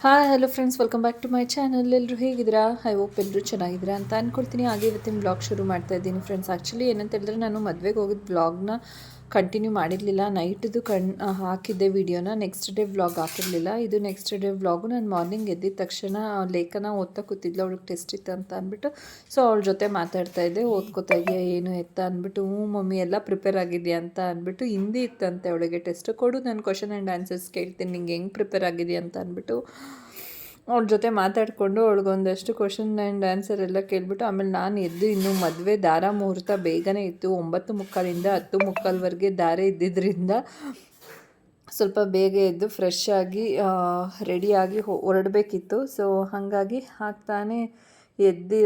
Hi hello friends welcome back to my channel ಎಲ್ಲರೂ ಹೇಗಿದ್ದೀರಾ? I hope ಎಲ್ಲರೂ ಚೆನ್ನಾಗಿದ್ದೀರಾ ಅಂತ ಅಂದ್ಕೊಳ್ತೀನಿ ಹಾಗೆ ಇವತ್ತಿನ ಬ್ಲಾಗ್ ಶುರು ಮಾಡ್ತಾ ಇದ್ದೀನಿ ಫ್ರೆಂಡ್ಸ್ ಆ್ಯಕ್ಚುಲಿ ಏನಂತ ಹೇಳಿದ್ರೆ ನಾನು ಮದುವೆಗೆ ಹೋಗಿದ್ದ ಬ್ಲಾಗ್ನ ಕಂಟಿನ್ಯೂ ಮಾಡಿರಲಿಲ್ಲ. ನೈಟ್ದು ಕಣ್ ಹಾಕಿದ್ದೆ ವಿಡಿಯೋನ ನೆಕ್ಸ್ಟ್ ಡೇ ವ್ಲಾಗ್ ಹಾಕಿರಲಿಲ್ಲ. ಇದು ನೆಕ್ಸ್ಟ್ ಡೇ ವ್ಲಾಗು ನಾನು ಮಾರ್ನಿಂಗ್ ಎದ್ದಿದ ತಕ್ಷಣ ಲೇಖನ ಓದ್ತಾ ಕೂತಿದ್ಲು. ಅವಳಿಗೆ ಟೆಸ್ಟ್ ಇತ್ತು ಅಂತ ಅಂದ್ಬಿಟ್ಟು. ಸೊ ಅವಳ ಜೊತೆ ಮಾತಾಡ್ತಾ ಇದ್ದೆ. ಓದ್ಕೋತಾ ಇದೆಯಾ, ಏನು ಎತ್ತ ಅಂದ್ಬಿಟ್ಟು. ಹ್ಞೂ ಮಮ್ಮಿ, ಎಲ್ಲ ಪ್ರಿಪೇರ್ ಆಗಿದೆಯಾ ಅಂತ ಅಂದ್ಬಿಟ್ಟು. ಹಿಂದಿ ಇತ್ತಂತೆ ಅವಳಿಗೆ ಟೆಸ್ಟ್ ಕೊಡು, ನಾನು ಕ್ವಶನ್ ಆ್ಯಂಡ್ ಆನ್ಸರ್ಸ್ ಕೇಳ್ತೀನಿ. ನಿಂಗೆ ಹೆಂಗೆ ಪ್ರಿಪೇರ್ ಆಗಿದೆಯಾ ಅಂತ ಅಂದ್ಬಿಟ್ಟು. ಅವ್ಳ ಜೊತೆ ಮಾತಾಡಿಕೊಂಡು ಅವಳಿಗೊಂದಷ್ಟು ಕ್ವಶನ್ ಆ್ಯಂಡ್ ಆನ್ಸರ್ ಎಲ್ಲ ಕೇಳಿಬಿಟ್ಟು ಆಮೇಲೆ ನಾನು ಎದ್ದು ಇನ್ನು ಮದುವೆ ದಾರ ಮುಹೂರ್ತ ಬೇಗನೆ ಇತ್ತು. ಒಂಬತ್ತು ಮುಕ್ಕಾಲಿಂದ ಹತ್ತು ಮುಕ್ಕಾಲ್ವರೆಗೆ ದಾರೆ ಇದ್ದಿದ್ದರಿಂದ ಸ್ವಲ್ಪ ಬೇಗ ಎದ್ದು ಫ್ರೆಶ್ ಆಗಿ ರೆಡಿಯಾಗಿ ಹೊರಡಬೇಕಿತ್ತು. ಸೊ ಹಾಗಾಗಿ ಹಾಕ್ತಾನೆ ಎದ್ದು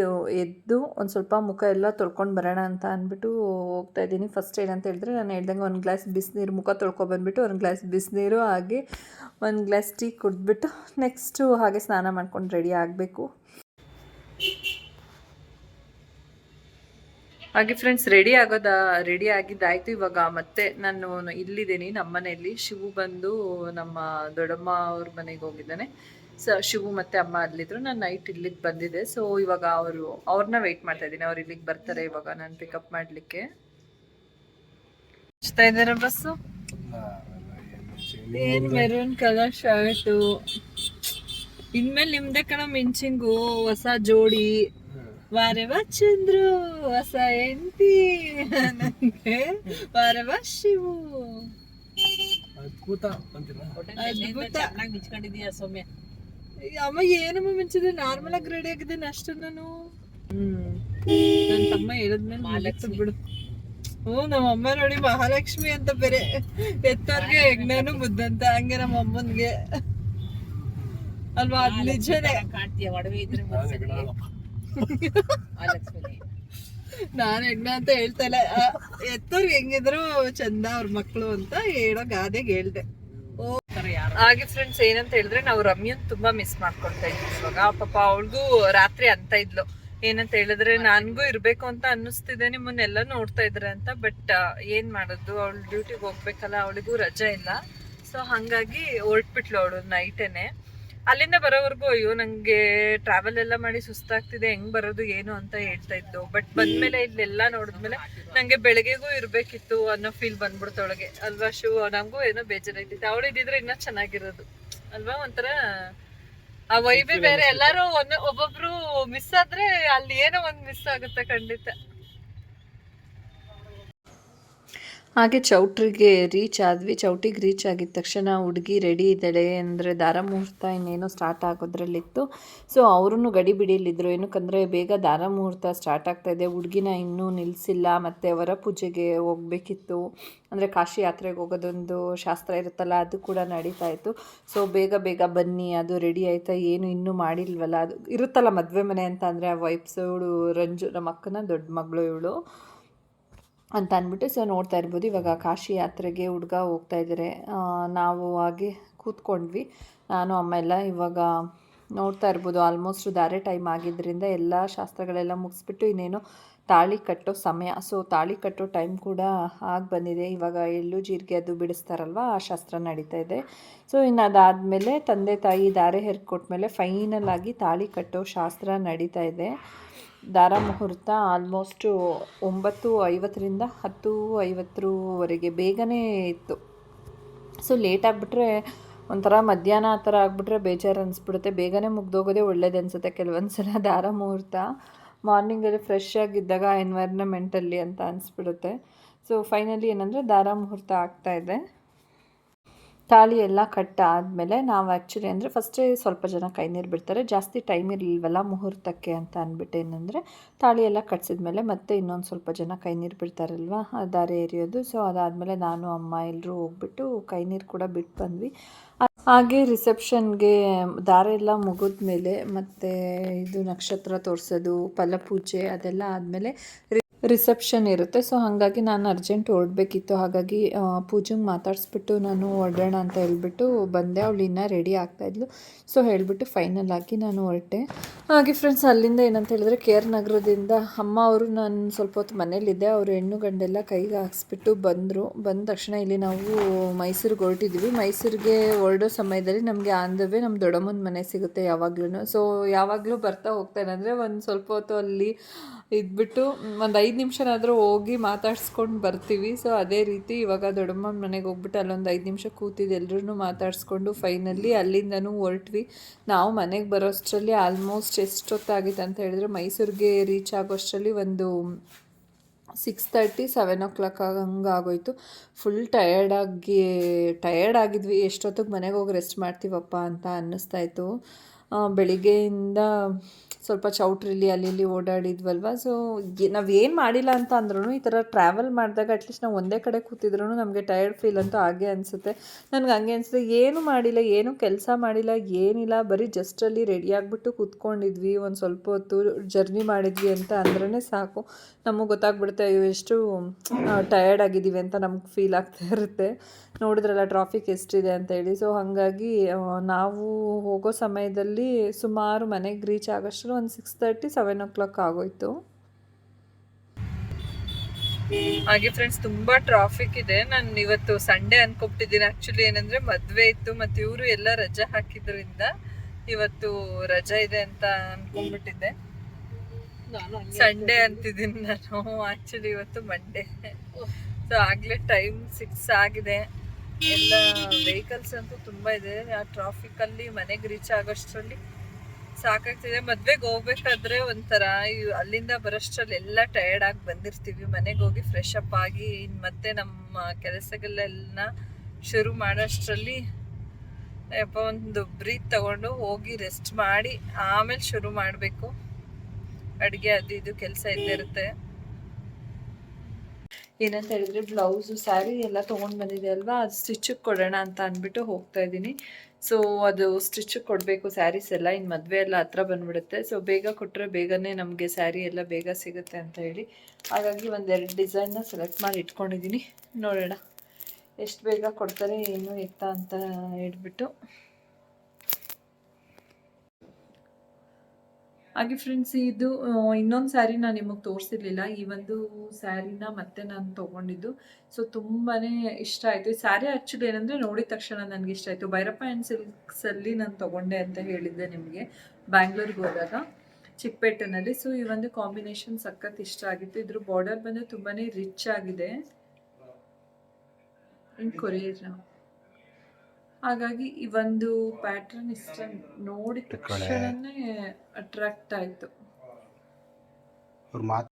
ಎದ್ದು ಒಂದು ಸ್ವಲ್ಪ ಮುಖ ಎಲ್ಲ ತೊಳ್ಕೊಂಡು ಬರೋಣ ಅಂತ ಅಂದ್ಬಿಟ್ಟು ಹೋಗ್ತಾ ಇದ್ದೀನಿ. ಫಸ್ಟ್ ಏನಂತ ಹೇಳಿದ್ರೆ ನಾನು ಹೇಳ್ದಂಗೆ ಒಂದು ಗ್ಲಾಸ್ ಬಿಸಿನೀರು ಮುಖ ತೊಳ್ಕೊಬಂದ್ಬಿಟ್ಟು ಒಂದು ಗ್ಲಾಸ್ ಬಿಸಿನೀರು ಹಾಗೆ ಒಂದು ಗ್ಲಾಸ್ ಟೀ ಕುಡಿದ್ಬಿಟ್ಟು ನೆಕ್ಸ್ಟು ಹಾಗೆ ಸ್ನಾನ ಮಾಡ್ಕೊಂಡು ರೆಡಿ ಆಗಬೇಕು. ಹಾಗೆ ಫ್ರೆಂಡ್ಸ್ ರೆಡಿ ಆಗೋದ ರೆಡಿ ಆಗಿದ್ದಾಯಿತು ಇವಾಗ. ಮತ್ತೆ ನಾನು ಇಲ್ಲಿದ್ದೀನಿ ನಮ್ಮ ಮನೆಯಲ್ಲಿ ಶಿವು ಬಂದು ನಮ್ಮ ದೊಡ್ಡಮ್ಮ ಅವ್ರ ಮನೆಗೆ ಹೋಗಿದ್ದಾನೆ. ಸೊ ಶಿವು ಮತ್ತೆ ಅಮ್ಮ ಅಲ್ಲಿದ್ರು. ನಾನು ನೈಟ್ ಇಲ್ಲಿಗೆ ಬಂದಿದ್ದೆ. ಸೊ ಇವಾಗ ಅವರು ಅವ್ರನ್ನ ವೆಯ್ಟ್ ಮಾಡ್ತಾ ಇದ್ದೀನಿ. ಅವ್ರು ಇಲ್ಲಿಗೆ ಬರ್ತಾರೆ ಇವಾಗ ನಾನು ಪಿಕಪ್ ಮಾಡಲಿಕ್ಕೆ. ಇದಾರೆ ಬಸ್ಸು? ಏನ್ ಮೆರೂನ್ ಕಲರ್ ಶರ್ಟು? ಇನ್ಮೇಲೆ ನಿಮ್ದೆ ಕಣ ಮಿಂಚಿಂಗು ಹೊಸ ಜೋಡಿ. ವಾರೆವ ಚಂದ್ರು ಹೊಸ ಎಂಟಿ ವಾರವ ವಾರೆವ ಶಿವು. ಅದ್ಭುತ ಅದ್ಭುತ. ಚೆನ್ನಾಗಿ ಮಿಚ್ಕೊಂಡಿದೀಯ ಸೌಮ್ಯ? ಅಮ್ಮ ಏನಮ್ಮ ಮಿಂಚಿದೆ? ನಾರ್ಮಲ್ ಆಗಿ ರೆಡಿ ಆಗಿದ್ದೇನೆ ಅಷ್ಟು ನಾನು ಹ್ಮ್ ನನ್ನ ತಮ್ಮ ಹೇಳಿದ್ಮೇಲೆ ಮಹಾಲಕ್ಷ್ಮಿ. ಬಿಡು. ಹ್ಞೂ ನಮ್ಮ ಅಮ್ಮ ನೋಡಿ ಮಹಾಲಕ್ಷ್ಮಿ ಅಂತ ಬೇರೆ. ಎತ್ತವ್ರಿಗೆ ಹೆಗ್ನಾನು ಮುದ್ದಂತ ಹಂಗೆ ನಮ್ಮ ಅಮ್ಮನ್ಗೆ. ಅಲ್ವಾ? ಅದ್ ನಿಜನೇ. ಕಾಣ್ತೀಯ? ಒಡವೆ ಇದ್ರೆ ನಾನೇ ಬಿಡಲ್ಲಪ್ಪ. ಮಹಾಲಕ್ಷ್ಮಿ. ನಾನು ಹೆಗ್ನ ಅಂತ ಹೇಳ್ತಾ ಇಲ್ಲ ಎತ್ತವ್ರಿಗೆ ಹೆಂಗಿದ್ರು ಚಂದ ಅವ್ರ ಮಕ್ಳು ಅಂತ ಹೇಳೋ ಗಾದೆಗೆ ಹೇಳ್ದೆ. ಹಾಗೆ ಫ್ರೆಂಡ್ಸ್ ಏನಂತ ಹೇಳಿದ್ರೆ ನಾವು ರಮ್ಯನ್ ತುಂಬಾ ಮಿಸ್ ಮಾಡ್ಕೊಳ್ತಾ ಇದ್ವಿ ಇವಾಗ. ಪಾಪ ಅವಳಿಗೂ ರಾತ್ರಿ ಅಂತ ಇದ್ಲು. ಏನಂತ ಹೇಳಿದ್ರೆ ನನ್ಗೂ ಇರ್ಬೇಕು ಅಂತ ಅನ್ನಿಸ್ತಿದೆ, ನಿಮ್ಮನ್ನೆಲ್ಲ ನೋಡ್ತಾ ಇದ್ರೆ ಅಂತ ಬಟ್ ಏನ್ ಮಾಡೋದು? ಅವಳು ಡ್ಯೂಟಿಗೆ ಹೋಗ್ಬೇಕಲ್ಲ, ಅವಳಿಗೂ ರಜೆ ಇಲ್ಲ. ಸೊ ಹಂಗಾಗಿ ಹೊರಟ್ಬಿಟ್ಲು ಅವಳು ನೈಟೇನೆ ಅಲ್ಲಿಂದ ಬರೋವರೆಗೂ ಅಯ್ಯೋ ನಂಗೆ ಟ್ರಾವೆಲ್ ಎಲ್ಲ ಮಾಡಿ ಸುಸ್ತಾಗ್ತಿದೆ ಹೆಂಗ್ ಬರೋದು ಏನು ಅಂತ ಹೇಳ್ತಾ ಇದ್ದು ಬಟ್ ಬಂದ್ಮೇಲೆ ಇಲ್ಲೆಲ್ಲ ನೋಡಿದ್ಮೇಲೆ ನಂಗೆ ಬೆಳಗ್ಗೆಗೂ ಇರ್ಬೇಕಿತ್ತು ಅನ್ನೋ ಫೀಲ್ ಬಂದ್ಬಿಡ್ತೊಳಗೆ ಅಲ್ವಾ ಶಿವ ನಮಗೂ ಏನೋ ಬೇಜಾರಾಯ್ತಿತ್ತು ಅವಳು ಇದ್ದಿದ್ರೆ ಇನ್ನೂ ಚೆನ್ನಾಗಿರೋದು. ಅಲ್ವಾ ಒಂಥರ ಆ ವೈಬೆ ಬೇರೆ. ಎಲ್ಲಾರು ಒನ್ ಒಬ್ಬೊಬ್ರು ಮಿಸ್ ಆದ್ರೆ ಅಲ್ಲಿ ಏನೋ ಒಂದ್ ಮಿಸ್ ಆಗುತ್ತೆ ಖಂಡಿತ. ಹಾಗೆ ಚೌಟ್ರಿಗೆ ರೀಚ್ ಆದ್ವಿ. ಚೌಟಿಗೆ ರೀಚ್ ಆಗಿದ ತಕ್ಷಣ ಹುಡುಗಿ ರೆಡಿ ಇದ್ದಾಳೆ ಅಂದರೆ ದಾರ ಮುಹೂರ್ತ ಇನ್ನೇನೋ ಸ್ಟಾರ್ಟ್ ಆಗೋದ್ರಲ್ಲಿತ್ತು. ಸೊ ಅವ್ರೂ ಗಡಿ ಬಿಡಿಲಿದ್ರು ಏನಕ್ಕಂದರೆ ಬೇಗ ದಾರ ಮುಹೂರ್ತ ಸ್ಟಾರ್ಟ್ ಆಗ್ತಾಯಿದೆ ಹುಡುಗಿನ ಇನ್ನೂ ನಿಲ್ಲಿಸಿಲ್ಲ ಮತ್ತು ವರ ಪೂಜೆಗೆ ಹೋಗಬೇಕಿತ್ತು. ಅಂದರೆ ಕಾಶಿ ಯಾತ್ರೆಗೆ ಹೋಗೋದೊಂದು ಶಾಸ್ತ್ರ ಇರುತ್ತಲ್ಲ, ಅದು ಕೂಡ ನಡೀತಾ ಇತ್ತು. ಸೊ ಬೇಗ ಬೇಗ ಬನ್ನಿ, ಅದು ರೆಡಿ ಆಯಿತಾ, ಏನು ಇನ್ನೂ ಮಾಡಿಲ್ವಲ್ಲ, ಅದು ಇರುತ್ತಲ್ಲ ಮದುವೆ ಮನೆ ಅಂತ ಅಂದರೆ ಆ ವೈಫ್ಸ್ ಇವಳು ರಂಜು ನಮ್ಮ ಅಕ್ಕನ ದೊಡ್ಡ ಮಗಳು ಇವಳು. ಅಂತ ಅಂದ್ಬಿಟ್ಟು ಸೊ ನೋಡ್ತಾ ಇರ್ಬೋದು. ಇವಾಗ ಕಾಶಿ ಯಾತ್ರೆಗೆ ಹುಡುಗ ಹೋಗ್ತಾ ಇದ್ದಾರೆ ನಾವು ಹಾಗೆ ಕೂತ್ಕೊಂಡ್ವಿ. ನಾನು, ಅಮ್ಮ ಎಲ್ಲ ಇವಾಗ ನೋಡ್ತಾ ಇರ್ಬೋದು. ಆಲ್ಮೋಸ್ಟ್ ಧಾರೆ ಟೈಮ್ ಆಗಿದ್ದರಿಂದ ಎಲ್ಲ ಶಾಸ್ತ್ರಗಳೆಲ್ಲ ಮುಗಿಸ್ಬಿಟ್ಟು ಇನ್ನೇನು ತಾಳಿ ಕಟ್ಟೋ ಸಮಯ. ಸೊ ತಾಳಿ ಕಟ್ಟೋ ಟೈಮ್ ಕೂಡ ಆಗಿ ಬಂದಿದೆ. ಇವಾಗ ಎಳ್ಳು ಜೀರಿಗೆ ಅದು ಬಿಡಿಸ್ತಾರಲ್ವ, ಆ ಶಾಸ್ತ್ರ ನಡೀತಾ ಇದೆ. ಸೊ ಇನ್ನು ಅದಾದಮೇಲೆ ತಂದೆ ತಾಯಿ ದಾರೆ ಹೆರ್ಕೊಟ್ಮೇಲೆ ಫೈನಲ್ ಆಗಿ ತಾಳಿ ಕಟ್ಟೋ ಶಾಸ್ತ್ರ ನಡೀತಾ ಇದೆ. ದಾರ ಮುಹೂರ್ತ ಆಲ್ಮೋಸ್ಟು ಒಂಬತ್ತು ಐವತ್ತರಿಂದ ಹತ್ತು ಐವತ್ತರವರೆಗೆ ಬೇಗನೆ ಇತ್ತು. ಸೊ ಲೇಟ್ ಆಗಿಬಿಟ್ರೆ ಒಂಥರ ಮಧ್ಯಾಹ್ನ ಆ ಥರ ಆಗಿಬಿಟ್ರೆ ಬೇಜಾರು ಅನಿಸ್ಬಿಡುತ್ತೆ ಬೇಗನೆ ಮುಗ್ದೋಗೋದೇ ಒಳ್ಳೇದು ಅನಿಸುತ್ತೆ ಕೆಲವೊಂದು ಸಲ ದಾರ ಮುಹೂರ್ತ. ಮಾರ್ನಿಂಗಲ್ಲಿ ಫ್ರೆಶ್ ಆಗಿದ್ದಾಗ ಎನ್ವೈರ್ನಮೆಂಟಲ್ಲಿ ಅಂತ ಅನಿಸ್ಬಿಡುತ್ತೆ. ಸೊ ಫೈನಲಿ ಏನಂದರೆ ದಾರ ಮುಹೂರ್ತ ಆಗ್ತಾಯಿದೆ ತಾಳಿ ಎಲ್ಲ ಕಟ್ ಆದಮೇಲೆ ನಾವು ಆ್ಯಕ್ಚುಲಿ ಅಂದರೆ ಫಸ್ಟೇ ಸ್ವಲ್ಪ ಜನ ಕೈ ನೀರು ಬಿಡ್ತಾರೆ. ಜಾಸ್ತಿ ಟೈಮ್ ಇರಲಿಲ್ವಲ್ಲ ಮುಹೂರ್ತಕ್ಕೆ ಅಂತ ಅಂದ್ಬಿಟ್ಟು ಏನಂದರೆ ತಾಳಿ ಎಲ್ಲ ಕಟ್ಸಿದ್ಮೇಲೆ ಮತ್ತೆ ಇನ್ನೊಂದು ಸ್ವಲ್ಪ ಜನ ಕೈ ನೀರು ಬಿಡ್ತಾರಲ್ವ ದಾರೆ ಎರಿಯೋದು. ಸೊ ಅದಾದಮೇಲೆ ನಾನು, ಅಮ್ಮ ಎಲ್ಲರೂ ಹೋಗ್ಬಿಟ್ಟು ಕೈ ನೀರು ಕೂಡ ಬಿಟ್ಟು ಬಂದ್ವಿ. ಹಾಗೆ ರಿಸೆಪ್ಷನ್ಗೆ ದಾರೆ ಎಲ್ಲ ಮುಗಿದ್ಮೇಲೆ ಮತ್ತು ಇದು ನಕ್ಷತ್ರ ತೋರಿಸೋದು, ಫಲಪೂಜೆ ಅದೆಲ್ಲ ಆದಮೇಲೆ ರಿಸೆಪ್ಷನ್ ಇರುತ್ತೆ. ಸೊ ಹಾಗಾಗಿ ನಾನು ಅರ್ಜೆಂಟ್ ಹೊರಡಬೇಕಿತ್ತು ಹಾಗಾಗಿ ಪೂಜೆಗೆ ಮಾತಾಡಿಸ್ಬಿಟ್ಟು ನಾನು ಹೊರಡೋಣ ಅಂತ ಹೇಳ್ಬಿಟ್ಟು ಬಂದೆ. ಅವಳು ಇನ್ನೂ ರೆಡಿ ಆಗ್ತಾಯಿದ್ಲು ಸೊ ಹೇಳಿಬಿಟ್ಟು ಫೈನಲ್ ಆಗಿ ನಾನು ಹೊರಟೆ. ಹಾಗೆ ಫ್ರೆಂಡ್ಸ್ ಅಲ್ಲಿಂದ ಏನಂತ ಹೇಳಿದ್ರೆ ಕೆ ಆರ್ ನಗರದಿಂದ ಅಮ್ಮ ಅವರು ನಾನು ಸ್ವಲ್ಪ ಹೊತ್ತು ಮನೇಲಿದ್ದೆ ಅವರು ಹೆಣ್ಣು ಗಂಡೆಲ್ಲ ಕೈಗೆ ಹಾಕ್ಸ್ಬಿಟ್ಟು ಬಂದರು. ಬಂದ ತಕ್ಷಣ ಇಲ್ಲಿ ನಾವು ಮೈಸೂರಿಗೆ ಹೊರಟಿದ್ವಿ. ಮೈಸೂರಿಗೆ ಹೊರಡೋ ಸಮಯದಲ್ಲಿ ನಮಗೆ ಆನ್ ನಮ್ಮ ದೊಡ್ಡಮ್ಮನ ಮನೆ ಸಿಗುತ್ತೆ ಯಾವಾಗ್ಲೂ ಸೊ ಯಾವಾಗಲೂ ಬರ್ತಾ ಹೋಗ್ತಾನೆ ಅಂದರೆ ಒಂದು ಸ್ವಲ್ಪ ಹೊತ್ತು ಅಲ್ಲಿ ಇದ್ಬಿಟ್ಟು ಒಂದು ಐದು ನಿಮಿಷನಾದರೂ ಹೋಗಿ ಮಾತಾಡ್ಸ್ಕೊಂಡು ಬರ್ತೀವಿ. ಸೊ ಅದೇ ರೀತಿ ಇವಾಗ ದೊಡ್ಡಮ್ಮನ ಮನೆಗೆ ಹೋಗ್ಬಿಟ್ಟು ಅಲ್ಲೊಂದು ಐದು ನಿಮಿಷ ಕೂತಿದ್ದು ಎಲ್ಲರೂ ಮಾತಾಡಿಸ್ಕೊಂಡು ಫೈನಲಿ ಅಲ್ಲಿಂದನೂ ಹೊರಟ್ವಿ. ನಾವು ಮನೆಗೆ ಬರೋಷ್ಟರಲ್ಲಿ ಆಲ್ಮೋಸ್ಟ್ ಎಷ್ಟೊತ್ತಾಗಿತ್ತು ಅಂತ ಹೇಳಿದ್ರೆ ಮೈಸೂರಿಗೆ ರೀಚ್ ಆಗೋಷ್ಟರಲ್ಲಿ ಒಂದು six thirty seven o'clock ಹಂಗೆ ಆಗೋಯ್ತು. ಫುಲ್ ಟಯರ್ಡಾಗಿ ಟಯರ್ಡ್ ಆಗಿದ್ವಿ. ಎಷ್ಟೊತ್ತಿಗೆ ಮನೆಗೆ ಹೋಗಿ ರೆಸ್ಟ್ ಮಾಡ್ತೀವಪ್ಪ ಅಂತ ಅನ್ನಿಸ್ತಾ ಇತ್ತು. ಆ, ಬೆಳಿಗ್ಗೆಯಿಂದ ಸ್ವಲ್ಪ ಚೌಟ್ರಿಲಿ ಅಲ್ಲಿ ಇಲ್ಲಿ ಓಡಾಡಿದ್ವಲ್ವ? ಸೊ ನಾವು ಏನು ಮಾಡಿಲ್ಲ ಅಂತ ಅಂದ್ರೂ ಈ ಥರ ಟ್ರಾವೆಲ್ ಮಾಡಿದಾಗ ಅಟ್ಲೀಸ್ಟ್ ನಾವು ಒಂದೇ ಕಡೆ ಕೂತಿದ್ರೂ ನಮಗೆ ಟಯರ್ಡ್ ಫೀಲ್ ಅಂತೂ ಹಾಗೆ ಅನಿಸುತ್ತೆ. ನನಗೆ ಹಂಗೆ ಅನಿಸುತ್ತೆ, ಏನು ಮಾಡಿಲ್ಲ, ಏನು ಕೆಲಸ ಮಾಡಿಲ್ಲ, ಏನಿಲ್ಲ, ಬರೀ ಜಸ್ಟಲ್ಲಿ ರೆಡಿ ಆಗಿಬಿಟ್ಟು ಕೂತ್ಕೊಂಡಿದ್ವಿ, ಒಂದು ಸ್ವಲ್ಪ ಹೊತ್ತು ಜರ್ನಿ ಮಾಡಿದ್ವಿ ಅಂತ ಅಂದ್ರೇ ಸಾಕು. ನಮಗೆ ಗೊತ್ತಾಗ್ಬಿಡುತ್ತೆ, ಅಯ್ಯೋ, ಎಷ್ಟು ಟಯರ್ಡ್ ಆಗಿದ್ದೀವಿ ಅಂತ ನಮ್ಗೆ ಫೀಲ್ ಆಗ್ತಾ ಇರುತ್ತೆ. ನೋಡಿದ್ರಲ್ಲ ಟ್ರಾಫಿಕ್ ಎಷ್ಟಿದೆ ಅಂತ ಹೇಳಿ. ಸೊ ಹಾಗಾಗಿ ನಾವು ಹೋಗೋ ಸಮಯದಲ್ಲಿ ಸುಮಾರು ಮನೆಗೆ ರೀಚ್ ಆಗೋಷ್ಟು ಒಂದು six thirty seven o'clock ಆಗೋಯ್ತು. ಹಾಗೆ ಫ್ರೆಂಡ್ಸ್ ತುಂಬಾ ಟ್ರಾಫಿಕ್ ಇದೆ. ನಾನು ಇವತ್ತು ಸಂಡೇ ಅನ್ಕೊಬಿಟ್ಟಿದ್ದೀನಿ. ಆಕ್ಚುಲಿ ಏನಂದ್ರೆ ಮದ್ವೆ ಇತ್ತು ಮತ್ತೆ ಇವರು ಎಲ್ಲ ರಜಾ ಹಾಕಿದ್ರಿಂದ ಇವತ್ತು ರಜೆ ಇದೆ ಅಂತ ಅನ್ಕೊಂಡ್ಬಿಟ್ಟಿದ್ದೆ. ನಾನು ಸಂಡೇ ಅಂತಿದ್ದೀನಿ ನಾನು. ಆಕ್ಚುಲಿ ಇವತ್ತು ಮಂಡೇ ಸೊ ಆಗ್ಲೇ ಟೈಮ್ ಸಿಕ್ಸ್ ಆಗಿದೆ. ಎಲ್ಲ ವೆಹಿಕಲ್ಸ್ ಅಂತೂ ತುಂಬಾ ಇದೆ. ಆ ಟ್ರಾಫಿಕ್ ಅಲ್ಲಿ ಮನೆಗೆ ರೀಚ್ ಆಗೋಷ್ಟರಲ್ಲಿ ಸಾಕಾಗ್ತಿದೆ. ಮದ್ವೆಗೆ ಹೋಗ್ಬೇಕಾದ್ರೆ ಒಂಥರ ಅಲ್ಲಿಂದ ಬರೋಷ್ಟ್ರಲ್ಲಿ ಎಲ್ಲ ಟಯರ್ಡ್ ಆಗಿ ಬಂದಿರ್ತೀವಿ. ಮನೆಗೆ ಹೋಗಿ ಫ್ರೆಶ್ ಅಪ್ ಆಗಿ ಮತ್ತೆ ನಮ್ಮ ಕೆಲಸಗಳೆಲ್ಲ ಶುರು ಮಾಡೋಷ್ಟರಲ್ಲಿ ಯಪ್ಪ, ಒಂದು ಬ್ರೀತ್ ತಗೊಂಡು ಹೋಗಿ ರೆಸ್ಟ್ ಮಾಡಿ ಆಮೇಲೆ ಶುರು ಮಾಡಬೇಕು. ಅಡುಗೆ ಅದು ಇದು ಕೆಲಸ ಇದ್ದೇ ಇರುತ್ತೆ ಏನಂತ ಹೇಳಿದ್ರೆ ಬ್ಲೌಸು, ಸ್ಯಾರಿ ಎಲ್ಲ ತೊಗೊಂಡು ಬಂದಿದೆ ಅಲ್ವಾ? ಅದು ಸ್ಟಿಚಿಗೆ ಕೊಡೋಣ ಅಂತ ಅಂದ್ಬಿಟ್ಟು ಹೋಗ್ತಾ ಇದ್ದೀನಿ. ಸೊ ಅದು ಸ್ಟಿಚಿಗೆ ಕೊಡಬೇಕು. ಸ್ಯಾರೀಸ್ ಎಲ್ಲ ಇನ್ನು ಮದುವೆ ಎಲ್ಲ ಹತ್ರ ಬಂದ್ಬಿಡುತ್ತೆ. ಸೊ ಬೇಗ ಕೊಟ್ಟರೆ ಬೇಗನೆ ನಮಗೆ ಸ್ಯಾರಿ ಎಲ್ಲ ಬೇಗ ಸಿಗುತ್ತೆ ಅಂತ ಹೇಳಿ. ಹಾಗಾಗಿ ಒಂದೆರಡು ಡಿಸೈನ್ನ ಸೆಲೆಕ್ಟ್ ಮಾಡಿ ಇಟ್ಕೊಂಡಿದ್ದೀನಿ. ನೋಡೋಣ. ಎಷ್ಟು ಬೇಗ ಕೊಡ್ತಾರೆ, ಏನು ಎತ್ತ ಅಂತ ಹೇಳ್ಬಿಟ್ಟು. ಹಾಗೆ ಫ್ರೆಂಡ್ಸ್ ಇದು ಇನ್ನೊಂದು ಸ್ಯಾರಿ ನಾನು ನಿಮಗೆ ತೋರಿಸಿರ್ಲಿಲ್ಲ. ಈ ಒಂದು ಸ್ಯಾರಿನ ಮತ್ತೆ ನಾನು ತೊಗೊಂಡಿದ್ದು. ಸೊ ತುಂಬಾ ಇಷ್ಟ ಆಯಿತು. ಈ ಸ್ಯಾರಿ ಆ್ಯಕ್ಚುಲಿ ಏನಂದರೆ ನೋಡಿದ ತಕ್ಷಣ ನನಗೆ ಇಷ್ಟ ಆಯಿತು. ಭೈರಪ್ಪ ಆ್ಯಂಡ್ ಸಿಲ್ಕ್ಸಲ್ಲಿ ನಾನು ತೊಗೊಂಡೆ ಅಂತ ಹೇಳಿದ್ದೆ ನಿಮಗೆ. ಬ್ಯಾಂಗ್ಳೂರ್ಗೆ ಹೋದಾಗ ಚಿಕ್ಕಪೇಟೆನಲ್ಲಿ ಸೊ ಈ ಒಂದು ಕಾಂಬಿನೇಷನ್ ಸಖತ್ ಇಷ್ಟ ಆಗಿತ್ತು. ಇದ್ರ ಬಾರ್ಡರ್ ಬಂದರೆ ತುಂಬಾ ರಿಚ್ ಆಗಿದೆ. ಕೊರಿಯರ್ ಹಾಗಾಗಿ ಈ ಒಂದು ಪ್ಯಾಟರ್ನ್ ಇಷ್ಟ ನೋಡಿ ತಕ್ಷಣನೇ ಅಟ್ರಾಕ್ಟ್ ಆಯಿತು.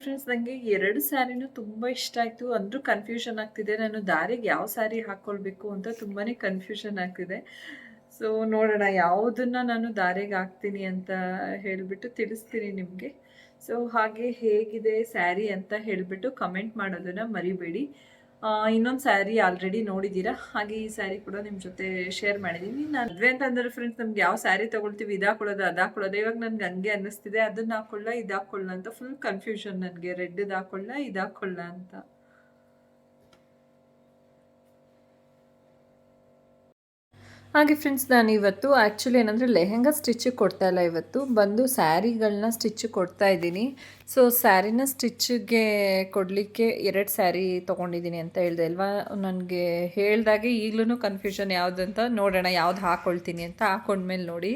ಫ್ರೆಂಡ್ಸ್ ನನಗೆ ಎರಡು ಸ್ಯಾರಿನೂ ತುಂಬ ಇಷ್ಟ ಆಯಿತು. ಅಂದರೂ ಕನ್ಫ್ಯೂಷನ್ ಆಗ್ತಿದೆ. ನಾನು ದಾರಿಗೆ ಯಾವ ಸ್ಯಾರಿ ಹಾಕ್ಕೊಳ್ಬೇಕು ಅಂತ ತುಂಬಾ ಕನ್ಫ್ಯೂಷನ್ ಆಗ್ತಿದೆ. ಸೊ ನೋಡೋಣ ಯಾವುದನ್ನ ನಾನು ದಾರಿಗೆ ಹಾಕ್ತೀನಿ ಅಂತ ಹೇಳಿಬಿಟ್ಟು ತಿಳಿಸ್ತೀನಿ ನಿಮಗೆ. ಸೊ ಹಾಗೆ ಹೇಗಿದೆ ಸ್ಯಾರಿ ಅಂತ ಹೇಳಿಬಿಟ್ಟು ಕಮೆಂಟ್ ಮಾಡೋದನ್ನು ಮರಿಬೇಡಿ. ಇನ್ನೊಂದು ಸ್ಯಾರಿ ಆಲ್ರೆಡಿ ನೋಡಿದ್ದೀರಾ ಹಾಗೆ ಈ ಸ್ಯಾರಿ ಕೂಡ ನಿಮ್ಮ ಜೊತೆ ಶೇರ್ ಮಾಡಿದ್ದೀನಿ ನಾನು ಮದುವೆ ಅಂತ ಅಂದ್ರೆ ಫ್ರೆಂಡ್ಸ್ ನಮ್ಗೆ ಯಾವ ಸ್ಯಾರಿ ತೊಗೊಳ್ತೀವಿ? ಇದು ಹಾಕೊಳ್ಳೋದು, ಅದು ಹಾಕೊಳ್ಳೋದು. ಇವಾಗ ನನ್ಗೆ ಹಂಗೆ ಅನ್ನಿಸ್ತಿದೆ. ಅದನ್ನ ಹಾಕೊಳ್ಳ ಇದಾಕೊಳ್ಳ ಅಂತ ಫುಲ್ ಕನ್ಫ್ಯೂಷನ್ ನನಗೆ. ರೆಡ್ದು ಹಾಕೊಳ್ಳ, ಇದು ಹಾಕೊಳ್ಳ ಅಂತ. ಹಾಗೆ ಫ್ರೆಂಡ್ಸ್ ನಾನು ಇವತ್ತು ಆ್ಯಕ್ಚುಲಿ ಏನಂದರೆ ಲೆಹೆಂಗಾ ಸ್ಟಿಚ್ಚಿಗೆ ಕೊಡ್ತಾ ಇಲ್ಲ ಇವತ್ತು. ಬಂದು ಸ್ಯಾರಿಗಳನ್ನ ಸ್ಟಿಚ್ ಕೊಡ್ತಾ ಇದ್ದೀನಿ. ಸೊ ಸ್ಯಾರಿನ ಸ್ಟಿಚ್ಗೆ ಕೊಡಲಿಕ್ಕೆ ಎರಡು ಸ್ಯಾರಿ ತೊಗೊಂಡಿದ್ದೀನಿ ಅಂತ ಹೇಳಿದೆ ಅಲ್ವಾ? ನನಗೆ ಹೇಳಿದಾಗೆ ಈಗಲೂ ಕನ್ಫ್ಯೂಷನ್ ಯಾವುದಂತ ನೋಡೋಣ, ಯಾವ್ದು ಹಾಕ್ಕೊಳ್ತೀನಿ ಅಂತ ಹಾಕೊಂಡ್ಮೇಲೆ ನೋಡಿ.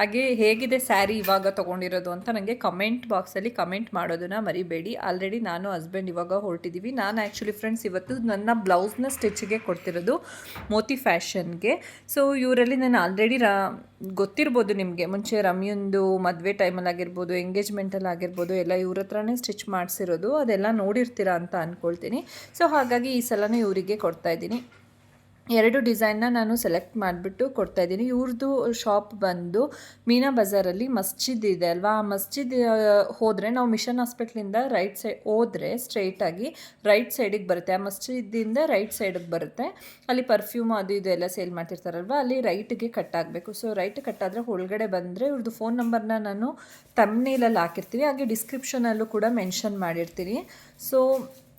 ಹಾಗೆ ಹೇಗಿದೆ ಸ್ಯಾರಿ ಇವಾಗ ತೊಗೊಂಡಿರೋದು ಅಂತ ನನಗೆ ಕಮೆಂಟ್ ಬಾಕ್ಸಲ್ಲಿ ಕಮೆಂಟ್ ಮಾಡೋದನ್ನ ಮರಿಬೇಡಿ. ಆಲ್ರೆಡಿ ನಾನು ಹಸ್ಬೆಂಡ್ ಇವಾಗ ಹೊರಟಿದ್ದೀವಿ ನಾನು ಆ್ಯಕ್ಚುಲಿ ಫ್ರೆಂಡ್ಸ್ ಇವತ್ತು ನನ್ನ ಬ್ಲೌಸ್ನ ಸ್ಟಿಚ್ಗೆ ಕೊಡ್ತಿರೋದು ಮೋತಿ ಫ್ಯಾಷನ್ಗೆ ಸೊ ಇವರಲ್ಲಿ ನಾನು ಆಲ್ರೆಡಿ ರಾ ಗೊತ್ತಿರ್ಬೋದು ನಿಮಗೆ. ಮುಂಚೆ ರಮ್ಯಂದು ಮದುವೆ ಟೈಮಲ್ಲಿ ಆಗಿರ್ಬೋದು ಎಂಗೇಜ್ಮೆಂಟಲ್ಲಿ ಆಗಿರ್ಬೋದು, ಎಲ್ಲ ಇವ್ರ ಹತ್ರನೇ ಸ್ಟಿಚ್ ಮಾಡಿಸಿರೋದು, ಅದೆಲ್ಲ ನೋಡಿರ್ತೀರಾ ಅಂತ ಅಂದ್ಕೊಳ್ತೀನಿ ಸೊ ಹಾಗಾಗಿ ಈ ಸಲನೂ ಇವರಿಗೆ ಕೊಡ್ತಾ ಇದ್ದೀನಿ. ಎರಡು ಡಿಸೈನ್ನ ನಾನು ಸೆಲೆಕ್ಟ್ ಮಾಡಿಬಿಟ್ಟು ಕೊಡ್ತಾಯಿದ್ದೀನಿ ಇವ್ರದ್ದು ಶಾಪ್ ಬಂದು ಮೀನಾ ಬಜಾರಲ್ಲಿ ಮಸ್ಜಿದ್ ಇದೆ ಅಲ್ವಾ? ಆ ಮಸ್ಜಿದ್ ಹೋದರೆ ನಾವು ಮಿಷನ್ ಹಾಸ್ಪಿಟ್ಲಿಂದ ರೈಟ್ ಸೈಡ್ ಹೋದರೆ ಸ್ಟ್ರೈಟಾಗಿ ರೈಟ್ ಸೈಡಿಗೆ ಬರುತ್ತೆ. ಆ ಮಸ್ಜಿದಿಂದ ರೈಟ್ ಸೈಡಿಗೆ ಬರುತ್ತೆ. ಅಲ್ಲಿ ಪರ್ಫ್ಯೂಮ್ ಅದು ಇದು ಎಲ್ಲ ಸೇಲ್ ಮಾಡ್ತಿರ್ತಾರಲ್ವ? ಅಲ್ಲಿ ರೈಟ್ಗೆ ಕಟ್ ಆಗಬೇಕು. ಸೊ ರೈಟ್ ಕಟ್ ಆದರೆ ಒಳಗಡೆ ಬಂದರೆ ಇವ್ರದ್ದು ಫೋನ್ ನಂಬರ್ನ ನಾನು ತಮ್ನೇಲಲ್ಲಿ ಹಾಕಿರ್ತೀನಿ. ಹಾಗೆ ಡಿಸ್ಕ್ರಿಪ್ಷನಲ್ಲೂ ಕೂಡ ಮೆನ್ಷನ್ ಮಾಡಿರ್ತೀನಿ. ಸೊ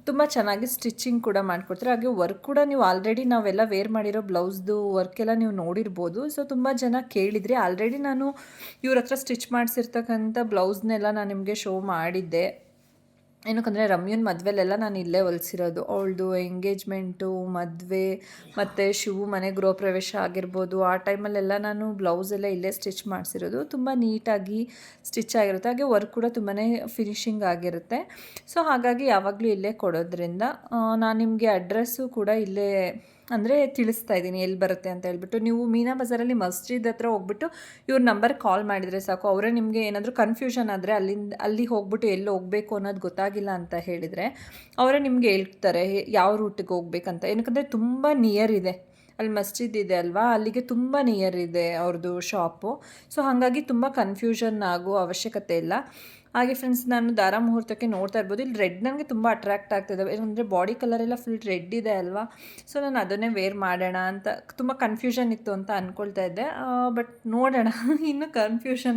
ತುಂಬ ಚೆನ್ನಾಗಿ ಸ್ಟಿಚಿಂಗ್ ಕೂಡ ಮಾಡಿಕೊಡ್ತಾರೆ. ಹಾಗೆ ವರ್ಕ್ ಕೂಡ ನೀವು ಆಲ್ರೆಡಿ ನಾವೆಲ್ಲ ವೇರ್ ಮಾಡಿರೋ ಬ್ಲೌಸ್ದು ಎಲ್ಲ ನೀವು ನೋಡಿರ್ಬೋದು. ಸೊ ತುಂಬ ಜನ ಕೇಳಿದ್ರಿ ಆಲ್ರೆಡಿ ನಾನು ಇವ್ರ ಹತ್ರ ಸ್ಟಿಚ್ ಮಾಡಿಸಿರ್ತಕ್ಕಂಥ ಬ್ಲೌಸ್ನೆಲ್ಲ ನಾನು ನಿಮಗೆ ಶೋ ಮಾಡಿದ್ದೆ. ಏನಕ್ಕಂದರೆ ರಮ್ಯನ ಮದುವೆಲೆಲ್ಲ ನಾನು ಇಲ್ಲೇ ಹೊಲಿಸಿರೋದು ಅವಳದು ಎಂಗೇಜ್ಮೆಂಟು, ಮದುವೆ, ಮತ್ತು ಶಿವು ಮನೆ ಗೃಹ ಪ್ರವೇಶ ಆಗಿರ್ಬೋದು. ಆ ಟೈಮಲ್ಲೆಲ್ಲ ನಾನು ಬ್ಲೌಸ್ ಎಲ್ಲ ಇಲ್ಲೇ ಸ್ಟಿಚ್ ಮಾಡಿಸಿರೋದು. ತುಂಬ ನೀಟಾಗಿ ಸ್ಟಿಚ್ ಆಗಿರುತ್ತೆ. ಹಾಗೆ ವರ್ಕ್ ಕೂಡ ತುಂಬಾ ಫಿನಿಶಿಂಗ್ ಆಗಿರುತ್ತೆ. ಸೊ ಹಾಗಾಗಿ ಯಾವಾಗಲೂ ಇಲ್ಲೇ ಕೊಡೋದ್ರಿಂದ ನಾನು ನಿಮಗೆ ಅಡ್ರೆಸ್ಸು ಕೂಡ ಇಲ್ಲೇ ಅಂದರೆ ತಿಳಿಸ್ತಾ ಇದ್ದೀನಿ ಎಲ್ಲಿ ಬರುತ್ತೆ ಅಂತ ಹೇಳ್ಬಿಟ್ಟು. ನೀವು ಮೀನಾ ಬಜಾರಲ್ಲಿ ಮಸ್ಜಿದ್ ಹತ್ರ ಹೋಗ್ಬಿಟ್ಟು ಇವ್ರ ನಂಬರ್ ಕಾಲ್ ಮಾಡಿದರೆ ಸಾಕು. ಅವರೇ ನಿಮಗೆ ಏನಾದರೂ ಕನ್ಫ್ಯೂಷನ್ ಆದರೆ ಅಲ್ಲಿಂದ, ಅಲ್ಲಿ ಹೋಗ್ಬಿಟ್ಟು ಎಲ್ಲಿ ಹೋಗಬೇಕು ಅನ್ನೋದು ಗೊತ್ತಾಗಿಲ್ಲ ಅಂತ ಹೇಳಿದರೆ ಅವರೇ ನಿಮಗೆ ಹೇಳ್ತಾರೆ ಯಾವ ರೂಟಿಗೆ ಹೋಗ್ಬೇಕಂತ. ಏನಕ್ಕಂದರೆ ತುಂಬ ನಿಯರ್ ಇದೆ. ಅಲ್ಲಿ ಮಸ್ಜಿದ್ ಇದೆ ಅಲ್ವಾ? ಅಲ್ಲಿಗೆ ತುಂಬ ನಿಯರ್ ಇದೆ ಅವ್ರದ್ದು ಶಾಪು ಸೊ ಹಾಗಾಗಿ ತುಂಬ ಕನ್ಫ್ಯೂಷನ್ ಆಗೋ ಅವಶ್ಯಕತೆ ಇಲ್ಲ. ಹಾಗೆ ಫ್ರೆಂಡ್ಸ್ ನಾನು ದಾರ ಮುಹೂರ್ತಕ್ಕೆ ನೋಡ್ತಾ ಇರ್ಬೋದು. ಇಲ್ಲಿ ರೆಡ್ ನನಗೆ ತುಂಬ ಅಟ್ರಾಕ್ಟ್ ಆಗ್ತಿದೆ ಅಂದರೆ ಬಾಡಿ ಕಲರ್ ಎಲ್ಲ ಫುಲ್ ರೆಡ್ ಇದೆ ಅಲ್ವಾ? ಸೊ ನಾನು ಅದನ್ನೇ ವೇರ್ ಮಾಡೋಣ ಅಂತ ತುಂಬ ಕನ್ಫ್ಯೂಷನ್ ಇತ್ತು ಅಂತ ಅಂದ್ಕೊಳ್ತಾ ಇದ್ದೆ. ಬಟ್ ನೋಡೋಣ. ಇನ್ನೂ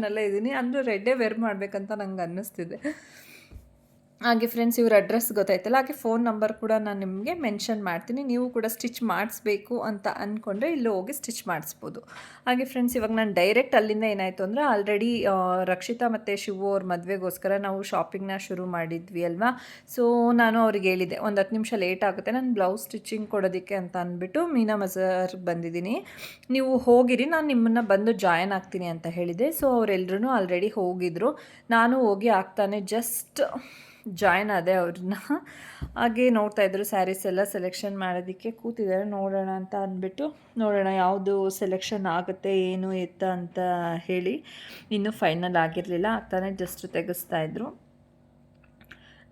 ಎಲ್ಲ ಇದ್ದೀನಿ. ಅಂದರೂ ರೆಡ್ಡೇ ವೇರ್ ಮಾಡಬೇಕಂತ ನಂಗೆ ಅನ್ನಿಸ್ತಿದೆ. ಹಾಗೆ ಫ್ರೆಂಡ್ಸ್ ಇವ್ರ ಅಡ್ರೆಸ್ ಗೊತ್ತಾಯ್ತಲ್ಲ, ಹಾಗೆ ಫೋನ್ ನಂಬರ್ ಕೂಡ ನಾನು ನಿಮಗೆ ಮೆನ್ಷನ್ ಮಾಡ್ತೀನಿ. ನೀವು ಕೂಡ ಸ್ಟಿಚ್ ಮಾಡಿಸ್ಬೇಕು ಅಂತ ಅಂದ್ಕೊಂಡ್ರೆ ಇಲ್ಲಿ ಹೋಗಿ ಸ್ಟಿಚ್ ಮಾಡಿಸ್ಬೋದು. ಹಾಗೆ ಫ್ರೆಂಡ್ಸ್ ಇವಾಗ ನಾನು ಡೈರೆಕ್ಟ್ ಅಲ್ಲಿಂದ ಏನಾಯಿತು ಅಂದರೆ ಆಲ್ರೆಡಿ ರಕ್ಷಿತಾ ಮತ್ತು ಶಿವು ಅವ್ರ ಮದುವೆಗೋಸ್ಕರ ನಾವು ಶಾಪಿಂಗ್ನ ಶುರು ಮಾಡಿದ್ವಿ ಅಲ್ವಾ? ಸೊ ನಾನು ಅವ್ರಿಗೆ ಹೇಳಿದೆ, ಒಂದು ಹತ್ತು ನಿಮಿಷ ಲೇಟ್ ಆಗುತ್ತೆ, ನಾನು ಬ್ಲೌಸ್ ಸ್ಟಿಚಿಂಗ್ ಕೊಡೋದಕ್ಕೆ ಅಂತ ಅಂದ್ಬಿಟ್ಟು ಮೀನಾ ಮಜಾರ್ಗೆ ಬಂದಿದ್ದೀನಿ. ನೀವು ಹೋಗಿರಿ, ನಾನು ನಿಮ್ಮನ್ನು ಬಂದು ಜಾಯ್ನ್ ಆಗ್ತೀನಿ ಅಂತ ಹೇಳಿದೆ. ಸೊ ಅವರೆಲ್ಲರೂ ಆಲ್ರೆಡಿ ಹೋಗಿದ್ರು. ನಾನು ಹೋಗಿ ಆಗ್ತಾನೆ ಜಸ್ಟ್ ಜಾಯ್ನ್ ಆದೆ ಅವ್ರನ್ನ. ಹಾಗೆ ನೋಡ್ತಾ ಇದ್ರು ಸ್ಯಾರೀಸ್ ಎಲ್ಲ ಸೆಲೆಕ್ಷನ್ ಮಾಡೋದಕ್ಕೆ ಕೂತಿದ್ದಾರೆ. ನೋಡೋಣ ಅಂತ ಅಂದ್ಬಿಟ್ಟು, ನೋಡೋಣ ಯಾವುದು ಸೆಲೆಕ್ಷನ್ ಆಗುತ್ತೆ, ಏನು ಎತ್ತ ಅಂತ ಹೇಳಿ ಇನ್ನೂ ಫೈನಲ್ ಆಗಿರಲಿಲ್ಲ. ಆಗ್ತಾನೆ ಜಸ್ಟ್ ತೆಗೆಸ್ತಾ ಇದ್ರು.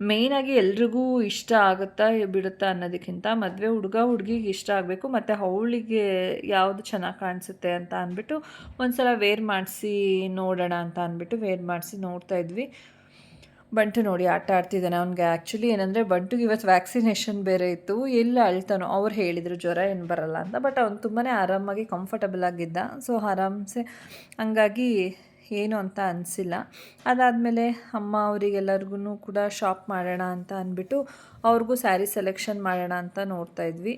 ಮೇಯ್ನಾಗಿ ಎಲ್ರಿಗೂ ಇಷ್ಟ ಆಗುತ್ತಾ ಬಿಡುತ್ತಾ ಅನ್ನೋದಕ್ಕಿಂತ ಮದುವೆ ಹುಡುಗ ಹುಡುಗಿಗೆ ಇಷ್ಟ ಆಗಬೇಕು, ಮತ್ತು ಅವಳಿಗೆ ಯಾವುದು ಚೆನ್ನಾಗಿ ಕಾಣಿಸುತ್ತೆ ಅಂತ ಅಂದ್ಬಿಟ್ಟು ಒಂದು ಸಲ ವೇರ್ ಮಾಡಿಸಿ ನೋಡೋಣ ಅಂತ ಅಂದ್ಬಿಟ್ಟು ವೇರ್ ಮಾಡಿಸಿ ನೋಡ್ತಾ ಇದ್ವಿ. ಬಂಟು ನೋಡಿ ಆಟ ಆಡ್ತಿದ್ದಾನೆ ಅವ್ನಿಗೆ. ಆ್ಯಕ್ಚುಲಿ ಏನಂದರೆ ಬಂಟುಗೆ ಇವತ್ತು ವ್ಯಾಕ್ಸಿನೇಷನ್ ಬೇರೆ ಇತ್ತು. ಎಲ್ಲ ಅಳ್ತಾನೋ ಅವ್ರು ಹೇಳಿದರು ಜ್ವರ ಏನು ಬರಲ್ಲ ಅಂತ. ಬಟ್ ಅವ್ನು ತುಂಬಾ ಆರಾಮಾಗಿ ಕಂಫರ್ಟಬಲ್ ಆಗಿದ್ದ. ಸೊ ಆರಾಮ್ಸೆ ಹಂಗಾಗಿ ಏನು ಅಂತ ಅನಿಸಿಲ್ಲ. ಅದಾದಮೇಲೆ ಅಮ್ಮ ಅವರಿಗೆಲ್ಲರಿಗೂ ಕೂಡ ಶಾಪ್ ಮಾಡೋಣ ಅಂತ ಅಂದ್ಬಿಟ್ಟು ಅವ್ರಿಗೂ ಸ್ಯಾರಿ ಸೆಲೆಕ್ಷನ್ ಮಾಡೋಣ ಅಂತ ನೋಡ್ತಾ ಇದ್ವಿ.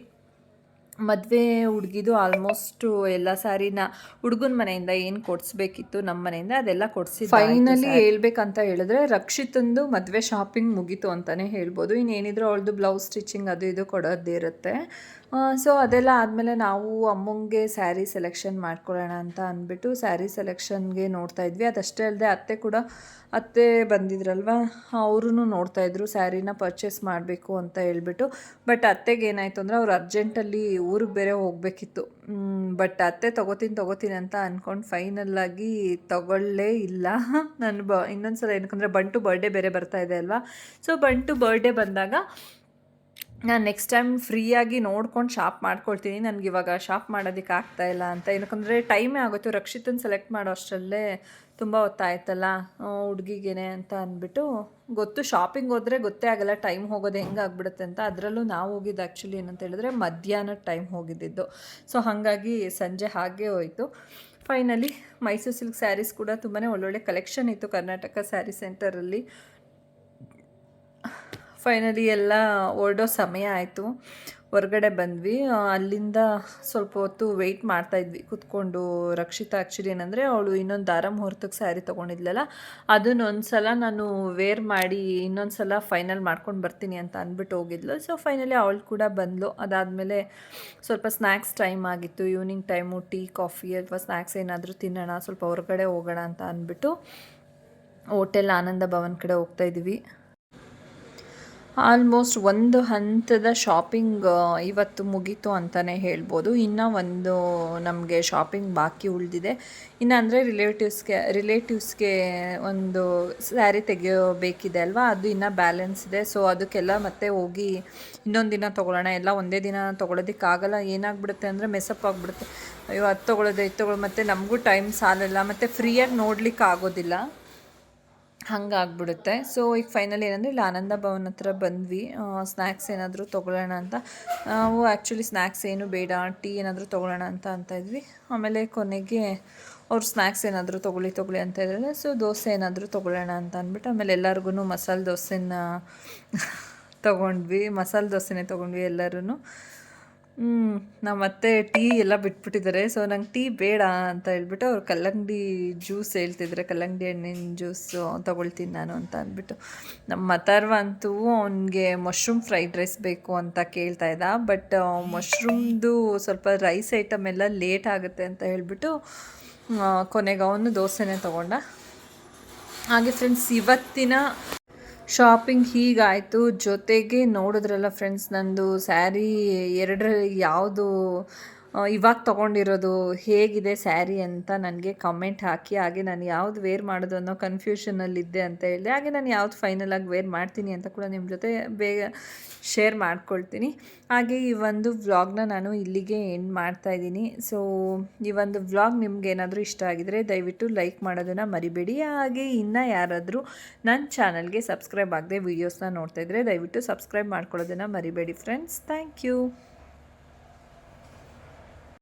ಮದುವೆ ಹುಡುಗಿದು ಆಲ್ಮೋಸ್ಟು ಎಲ್ಲ ಸಾರಿನ ಹುಡುಗನ ಮನೆಯಿಂದ ಏನು ಕೊಡಿಸ್ಬೇಕಿತ್ತು ನಮ್ಮ ಮನೆಯಿಂದ ಅದೆಲ್ಲ ಕೊಡಿಸಿ ಫೈನಲಿ ಹೇಳ್ಬೇಕಂತ ಹೇಳಿದ್ರೆ ರಕ್ಷಿತಂದು ಮದುವೆ ಶಾಪಿಂಗ್ ಮುಗೀತು ಅಂತಲೇ ಹೇಳ್ಬೋದು. ಇನ್ನೇನಿದ್ರು ಅವಳದು ಬ್ಲೌಸ್ ಸ್ಟಿಚಿಂಗ್ ಅದು ಇದು ಕೊಡೋದೇ ಇರುತ್ತೆ. ಸೊ ಅದೆಲ್ಲ ಆದಮೇಲೆ ನಾವು ಅಮ್ಮಂಗೆ ಸ್ಯಾರಿ ಸೆಲೆಕ್ಷನ್ ಮಾಡ್ಕೊಳ್ಳೋಣ ಅಂತ ಅಂದ್ಬಿಟ್ಟು ಸ್ಯಾರಿ ಸೆಲೆಕ್ಷನ್ಗೆ ನೋಡ್ತಾ ಇದ್ವಿ. ಅದಷ್ಟೇ ಅಲ್ಲದೆ ಅತ್ತೆ ಕೂಡ ಅತ್ತೆ ಬಂದಿದ್ರಲ್ವ? ಅವರು ನೋಡ್ತಾಯಿದ್ರು ಸ್ಯಾರಿನ ಪರ್ಚೇಸ್ ಮಾಡಬೇಕು ಅಂತ ಹೇಳ್ಬಿಟ್ಟು. ಬಟ್ ಅತ್ತೆಗೆ ಏನಾಯಿತು ಅಂದರೆ ಅವ್ರು ಅರ್ಜೆಂಟಲ್ಲಿ ಊರಿಗೆ ಬೇರೆ ಹೋಗಬೇಕಿತ್ತು. ಬಟ್ ಅತ್ತೆ ತೊಗೋತೀನಿ ತೊಗೋತೀನಿ ಅಂತ ಅಂದ್ಕೊಂಡು ಫೈನಲ್ಲಾಗಿ ತಗೊಳ್ಳೇ ಇಲ್ಲ. ನಾನು ಬ ಇನ್ನೊಂದು ಸಲ ಏನಕ್ಕಂದರೆ ಬಂಟು ಬರ್ಡೇ ಬೇರೆ ಬರ್ತಾ ಇದೆ ಅಲ್ವಾ? ಸೊ ಬಂಟು ಬರ್ಡೇ ಬಂದಾಗ ನಾನು ನೆಕ್ಸ್ಟ್ ಟೈಮ್ ಫ್ರೀಯಾಗಿ ನೋಡ್ಕೊಂಡು ಶಾಪ್ ಮಾಡ್ಕೊಳ್ತೀನಿ. ನನಗೆ ಇವಾಗ ಶಾಪ್ ಮಾಡೋದಕ್ಕೆ ಆಗ್ತಾ ಇಲ್ಲ ಅಂತ. ಏನಕ್ಕಂದರೆ ಟೈಮೇ ಆಗುತ್ತೆ ರಕ್ಷಿತನ ಸೆಲೆಕ್ಟ್ ಮಾಡೋ ಅಷ್ಟರಲ್ಲೇ ತುಂಬ ಹೊತ್ತಾಯ್ತಲ್ಲ. ಹುಡುಗಿಗೇನೆ ಅಂತ ಅಂದ್ಬಿಟ್ಟು ಗೊತ್ತು ಶಾಪಿಂಗ್ ಹೋದರೆ ಗೊತ್ತೇ ಆಗಲ್ಲ. ಟೈಮ್ ಹೋಗೋದು ಹೆಂಗೆ ಆಗ್ಬಿಡುತ್ತೆ ಅಂತ. ಅದರಲ್ಲೂ ನಾವು ಹೋಗಿದ್ದು ಆ್ಯಕ್ಚುಲಿ ಏನಂತ ಹೇಳಿದ್ರೆ ಮಧ್ಯಾಹ್ನ ಟೈಮ್ ಹೋಗಿದ್ದಿದ್ದು. ಸೊ ಹಾಗಾಗಿ ಸಂಜೆ ಹಾಗೆ ಹೋಯಿತು. ಫೈನಲಿ ಮೈಸೂರು ಸಿಲ್ಕ್ ಸ್ಯಾರೀಸ್ ಕೂಡ ತುಂಬಾ ಒಳ್ಳೊಳ್ಳೆ ಕಲೆಕ್ಷನ್ ಇತ್ತು. ಕರ್ನಾಟಕ ಸ್ಯಾರಿ ಸೆಂಟರಲ್ಲಿ ಫೈನಲಿ ಎಲ್ಲ ಹೊರಡೋ ಸಮಯ ಆಯಿತು. ಹೊರಗಡೆ ಬಂದ್ವಿ. ಅಲ್ಲಿಂದ ಸ್ವಲ್ಪ ಹೊತ್ತು ವೆಯ್ಟ್ ಮಾಡ್ತಾಯಿದ್ವಿ ಕುತ್ಕೊಂಡು ರಕ್ಷಿತಾ ಆ್ಯಕ್ಚುಲಿ ಏನಂದರೆ ಅವಳು ಇನ್ನೊಂದು ದಾರ ಮುಹೂರ್ತಕ್ಕೆ ಸ್ಯಾರಿ ತೊಗೊಂಡಿದ್ಲಲ್ಲ, ಅದನ್ನ ಒಂದು ಸಲ ನಾನು ವೇರ್ ಮಾಡಿ ಇನ್ನೊಂದು ಸಲ ಫೈನಲ್ ಮಾಡ್ಕೊಂಡು ಬರ್ತೀನಿ ಅಂತ ಅಂದ್ಬಿಟ್ಟು ಹೋಗಿದ್ಲು. ಸೊ ಫೈನಲಿ ಅವಳು ಕೂಡ ಬಂದಳು ಅದಾದಮೇಲೆ ಸ್ವಲ್ಪ ಸ್ನ್ಯಾಕ್ಸ್ ಟೈಮ್ ಆಗಿತ್ತು. ಈವ್ನಿಂಗ್ ಟೈಮು ಟೀ ಕಾಫಿ ಅಥವಾ ಸ್ನ್ಯಾಕ್ಸ್ ಏನಾದರೂ ತಿನ್ನೋಣ, ಸ್ವಲ್ಪ ಹೊರಗಡೆ ಹೋಗೋಣ ಅಂತ ಅಂದ್ಬಿಟ್ಟು ಹೋಟೆಲ್ ಆನಂದ ಭವನ್ ಕಡೆ ಹೋಗ್ತಾಯಿದ್ವಿ ಆಲ್ಮೋಸ್ಟ್ ಒಂದು ಹಂತದ ಶಾಪಿಂಗ್ ಇವತ್ತು ಮುಗೀತು ಅಂತಲೇ ಹೇಳ್ಬೋದು. ಇನ್ನು ಒಂದು ನಮಗೆ ಶಾಪಿಂಗ್ ಬಾಕಿ ಉಳಿದಿದೆ. ಇನ್ನು ಅಂದರೆ ರಿಲೇಟಿವ್ಸ್ಗೆ ರಿಲೇಟಿವ್ಸ್ಗೆ ಒಂದು ಸ್ಯಾರಿ ತೆಗೆಯೋಬೇಕಿದೆ ಅಲ್ವಾ? ಅದು ಇನ್ನೂ ಬ್ಯಾಲೆನ್ಸ್ ಇದೆ. ಸೊ ಅದಕ್ಕೆಲ್ಲ ಮತ್ತೆ ಹೋಗಿ ಇನ್ನೊಂದು ದಿನ ತೊಗೊಳ್ಳೋಣ. ಎಲ್ಲ ಒಂದೇ ದಿನ ತೊಗೊಳೋದಕ್ಕಾಗಲ್ಲ ಏನಾಗ್ಬಿಡುತ್ತೆ ಅಂದರೆ ಮೆಸಪ್ ಆಗಿಬಿಡುತ್ತೆ. ಅಯ್ಯೋ, ಅದು ತೊಗೊಳೋದು ಇದು ತೊಗೊಳೋದು ಮತ್ತು ನಮಗೂ ಟೈಮ್ ಸಾಲಲ್ಲ. ಮತ್ತು ಫ್ರೀಯಾಗಿ ನೋಡಲಿಕ್ಕೆ ಆಗೋದಿಲ್ಲ ಹಂಗಾಗ್ಬಿಡುತ್ತೆ. ಸೊ ಈಗ ಫೈನಲ್ ಏನಂದರೆ, ಇಲ್ಲಿ ಆನಂದ ಭವನ್ ಹತ್ರ ಬಂದ್ವಿ. ಸ್ನ್ಯಾಕ್ಸ್ ಏನಾದರೂ ತೊಗೊಳ್ಳೋಣ ಅಂತ. ನಾವು ಆ್ಯಕ್ಚುಲಿ ಸ್ನ್ಯಾಕ್ಸ್ ಏನು ಬೇಡ ಟೀ ಏನಾದರೂ ತೊಗೊಳ್ಳೋಣ ಅಂತ ಅಂತ ಇದ್ವಿ. ಆಮೇಲೆ ಕೊನೆಗೆ ಅವ್ರು ಸ್ನ್ಯಾಕ್ಸ್ ಏನಾದರೂ ತೊಗೊಳ್ಳಿ ತೊಗೊಳ್ಳಿ ಅಂತ ಇದ್ದಾರೆ ಸೊ ದೋಸೆ ಏನಾದರೂ ತೊಗೊಳ್ಳೋಣ ಅಂತ ಅಂದ್ಬಿಟ್ಟು, ಆಮೇಲೆ ಎಲ್ಲರಿಗೂ ಮಸಾಲೆ ದೋಸೆನ ತೊಗೊಂಡ್ವಿ. ಮಸಾಲೆ ದೋಸೆನೇ ತೊಗೊಂಡ್ವಿ ಎಲ್ಲರೂ ನಾವು ಮತ್ತೆ ಟೀ ಎಲ್ಲ ಬಿಟ್ಬಿಟ್ಟಿದ್ದಾರೆ ಸೊ ನಂಗೆ ಟೀ ಬೇಡ ಅಂತ ಹೇಳ್ಬಿಟ್ಟು ಅವ್ರು ಕಲ್ಲಂಗಡಿ ಜ್ಯೂಸ್ ಹೇಳ್ತಿದ್ರೆ. ಕಲ್ಲಂಗಡಿ ಹಣ್ಣಿನ ಜ್ಯೂಸು ತಗೊಳ್ತೀನಿ ನಾನು ಅಂತ ಅಂದ್ಬಿಟ್ಟು. ನಮ್ಮ ಮತರ್ವ ಅಂತೂ ಅವನಿಗೆ ಮಶ್ರೂಮ್ ಫ್ರೈಡ್ ರೈಸ್ ಬೇಕು ಅಂತ ಕೇಳ್ತಾ ಇದ್ದ. ಬಟ್ ಮಶ್ರೂಮ್ದು ಸ್ವಲ್ಪ ರೈಸ್ ಐಟಮ್ ಎಲ್ಲ ಲೇಟ್ ಆಗುತ್ತೆ ಅಂತ ಹೇಳ್ಬಿಟ್ಟು ಕೊನೆಗೆ ಅವನು ದೋಸೆನೇ ತಗೊಂಡ. ಹಾಗೆ ಫ್ರೆಂಡ್ಸ್ ಇವತ್ತಿನ ಶಾಪಿಂಗ್ ಹೀಗಾಯಿತು. ಜೊತೆಗೆ ನೋಡಿದ್ರಲ್ಲ ಫ್ರೆಂಡ್ಸ್ ನಂದು ಸ್ಯಾರಿ ಎರಡರಲ್ಲಿ ಯಾವುದು ಇವಾಗ ತೊಗೊಂಡಿರೋದು ಹೇಗಿದೆ ಸ್ಯಾರಿ ಅಂತ ನನಗೆ ಕಮೆಂಟ್ ಹಾಕಿ, ಹಾಗೆ ನಾನು ಯಾವ್ದು ವೇರ್ ಮಾಡೋದು ಅನ್ನೋ ಕನ್ಫ್ಯೂಷನಲ್ಲಿದ್ದೆ ಅಂತ ಹೇಳಿದೆ. ಹಾಗೆ ನಾನು ಯಾವ್ದು ಫೈನಲಾಗಿ ವೇರ್ ಮಾಡ್ತೀನಿ ಅಂತ ಕೂಡ ನಿಮ್ಮ ಜೊತೆ ಬೇಗ ಶೇರ್ ಮಾಡ್ಕೊಳ್ತೀನಿ. ಹಾಗೆ ಈ ಒಂದು ವ್ಲಾಗ್ನ ನಾನು ಇಲ್ಲಿಗೆ ಎಂಡ್ ಮಾಡ್ತಾ ಇದ್ದೀನಿ. ಸೊ ಈ ಒಂದು ವ್ಲಾಗ್ ನಿಮ್ಗೆ ಏನಾದರೂ ಇಷ್ಟ ಆಗಿದರೆ ದಯವಿಟ್ಟು ಲೈಕ್ ಮಾಡೋದನ್ನು ಮರಿಬೇಡಿ. ಹಾಗೆ ಇನ್ನು ಯಾರಾದರೂ ನನ್ನ ಚಾನಲ್ಗೆ ಸಬ್ಸ್ಕ್ರೈಬ್ ಆಗದೆ ವೀಡಿಯೋಸ್ನ ಇದ್ದರೆ ದಯವಿಟ್ಟು ಸಬ್ಸ್ಕ್ರೈಬ್ ಮಾಡ್ಕೊಳ್ಳೋದನ್ನು ಮರಿಬೇಡಿ ಫ್ರೆಂಡ್ಸ್ ಥ್ಯಾಂಕ್ ಯು